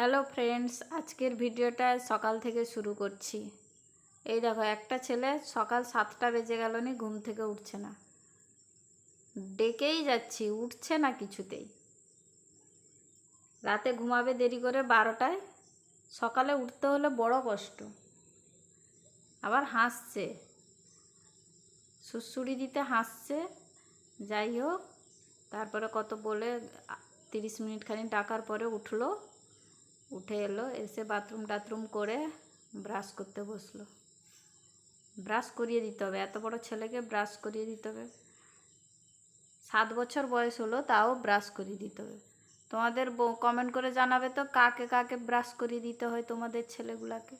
Hello friends, আজকের ভিডিওটা সকাল থেকে শুরু করছি। এই দেখো, একটা ছেলে সকাল সাতটা বেজে গেল নি, ঘুম থেকে উঠছে না। ডেকেই যাচ্ছি, উঠছে না কিছুতেই। রাতে ঘুমাবে দেরি করে বারোটায়, সকালে উঠতে হলে বড় কষ্ট। আবার হাসছে। সুড়সুড়ি দিতে হাসছে। যাই হোক, তারপরে কত বলে তিরিশ মিনিট খানি ডাকার পরে উঠল। উঠে এলো, এসে বাথরুম টাথরুম করে ব্রাশ করতে বসল। ব্রাশ করিয়ে দিতে হবে, এত বড় ছেলেকে ব্রাশ করিয়ে দিতে হবে। সাত বছর বয়স হলো, তাও ব্রাশ করিয়ে দিতে হবে। তোমাদের কমেন্ট করে জানাবে তো, কাকে কাকে ব্রাশ করিয়ে দিতে হয় তোমাদের ছেলেগুলাকে?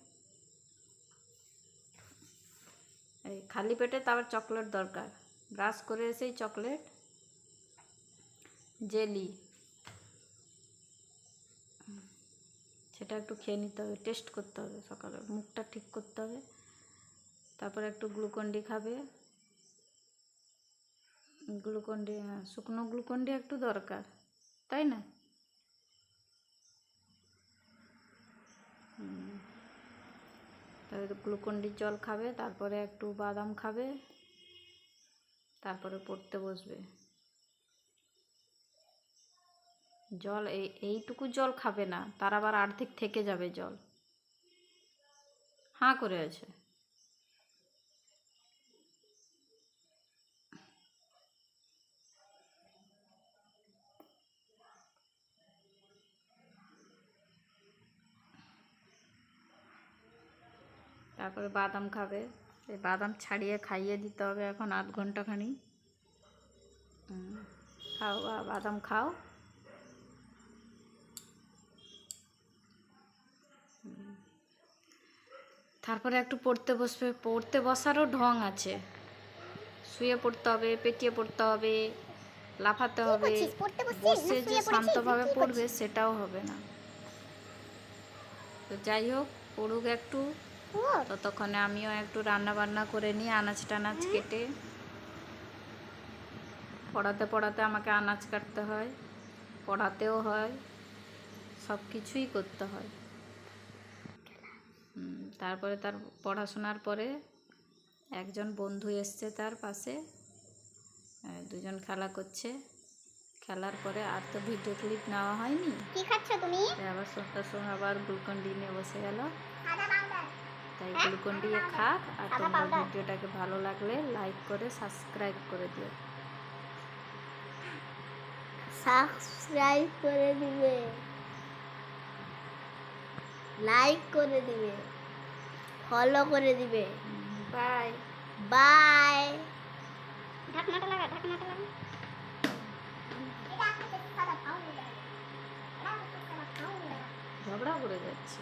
এই খালি পেটে তারপর চকলেট দরকার। ব্রাশ করে এসেই চকলেট জেলি সেটা একটু খেয়ে নিতে হবে টেস্ট করতে হবে সকালে, মুখটা ঠিক করতে হবে, তারপরে একটু গ্লুকন্ডি খাবে গ্লুকন্ডি হ্যাঁ শুকনো গ্লুকন্ডি একটু দরকার, তাই না। তারপরে গ্লুকন্ডির জল খাবে, তারপরে একটু বাদাম খাবে, তারপরে পড়তে বসবে জল, এই, এইটুকু জল খাবে না, তার আবার আর্ধেক থেকে যাবে জল। হাঁ করে আছে। তারপরে বাদাম খাবে। এই বাদাম ছাড়িয়ে খাইয়ে দিতে হবে এখন আধ ঘন্টাখানি। খাও বা- বাদাম খাও। তারপরে একটু পড়তে বসবে। পড়তে বসারও ঢং আছে। শুয়ে পড়তে হবে পেটিয়ে পড়তে হবে লাফাতে হবে? বসে যে শান্তভাবে পড়বে সেটাও হবে না। তো যাই হোক পড়ুক একটু। ততক্ষণে আমিও একটু রান্না বান্না করে নিই আনাজ টানাজ কেটে। পড়াতে পড়াতে আমাকে আনাজ কাটতে হয় পড়াতেও হয় সব কিছুই করতে হয়। তারপরে তার পড়াশোনার পরে একজন বন্ধু এসছে তার পাশে দুজন খেলা করছে। খেলার পরে আর তো ভিডিও ক্লিপ নেওয়া হয়নি। কি খাচ্ছ তুমি? আবার সন্ধ্যার সময় আবার গ্লুকন্ডি নিয়ে বসে গেল। তাই গ্লুকন দিয়ে খাক আর তোমরা। ভিডিওটাকে ভালো লাগলে লাইক করে সাবস্ক্রাইব করে দিও। সাবস্ক্রাইব করে দিবে। লাইক করে দিবে। ফলো করে দিবে। বাই বাই ঢাকনাটা লাগা ঢাকনাটা লাগা। ঝগড়া করে যাচ্ছে।